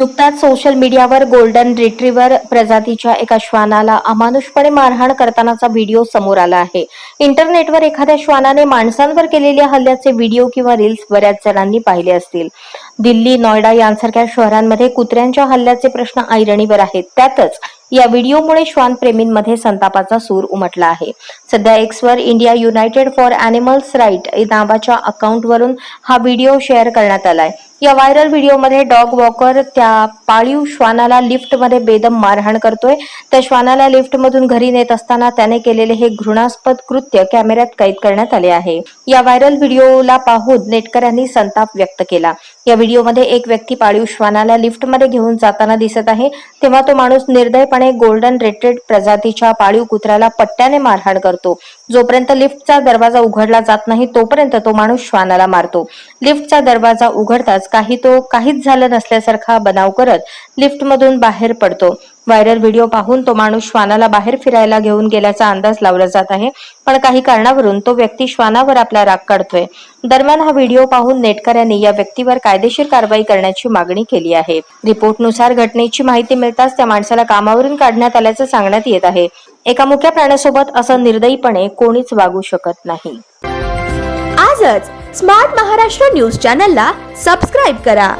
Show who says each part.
Speaker 1: नुकताच सोशल मीडियावर गोल्डन रिट्रीव्हर प्रजातीच्या एका श्वानाला अमानुषपणे मारहाण करतानाचा व्हिडिओ समोर आला आहे. इंटरनेटवर एखाद्या श्वानाने माणसांवर केलेल्या हल्ल्याचे व्हिडिओ किंवा रील्स बऱ्याच जणांनी पाहिले असतील. दिल्ली नोएडा यांसारख्या शहरांमध्ये कुत्र्यांच्या हल्ल्याचे प्रश्न ऐरणीवर आहेत. त्यातच या व्हिडिओमुळे श्वानप्रेमींमध्ये संतापाचा सूर उमटला आहे. सध्या Xavier India united for animals right नावाच्या अकाउंटवरून हा व्हिडिओ शेअर करण्यात आलाय. या व्हायरल व्हिडिओमध्ये डॉग वॉकर त्या पाळीव श्वानाला लिफ्टमध्ये बेदम मारहाण करतोय. त्या श्वानाला लिफ्टमधून घरी नेत असताना त्याने केलेले हे घृणास्पद कृत्य कॅमेऱ्यात कैद करण्यात आले आहे. या व्हायरल व्हिडिओला पाहून नेटकऱ्यांनी संताप व्यक्त केला. या व्हिडिओमध्ये एक व्यक्ती पाळीव श्वानाला लिफ्टमध्ये घेऊन जाताना दिसत आहे. तेव्हा तो माणूस निर्दयपणे गोल्डन रेटेड प्रजातीच्या पाळीव कुत्र्याला पट्ट्याने मारहाण करतो. जोपर्यंत लिफ्टचा दरवाजा उघडला जात नाही तोपर्यंत तो माणूस श्वानाला मारतो. लिफ्टचा दरवाजा उघडताच काही तो काहीच झालं नसल्यासारखा बनाव करत लिफ्टमधून बाहेर पडतो. व्हायरल व्हिडिओ पाहून तो माणूस श्वानाला बाहेर फिरायला घेऊन गेल्याचा अंदाज लावला जात आहे. पण काही कारणावरून तो व्यक्ती श्वानावर आपला राग काढतोय. दरम्यान हा व्हिडिओ पाहून नेटकऱ्यांनी या व्यक्तीवर कायदेशीर कारवाई करण्याची मागणी केली आहे. रिपोर्टनुसार घटनेची माहिती मिळताच त्या माणसाला कामावरून काढण्यात आल्याचं सांगण्यात येत आहे. एका मुक्या प्राण्यासोबत असं निर्दयीपणे कोणीच वागू शकत नाही.
Speaker 2: आजच स्मार्ट महाराष्ट्र न्यूज चॅनलला सबस्क्राईब करा.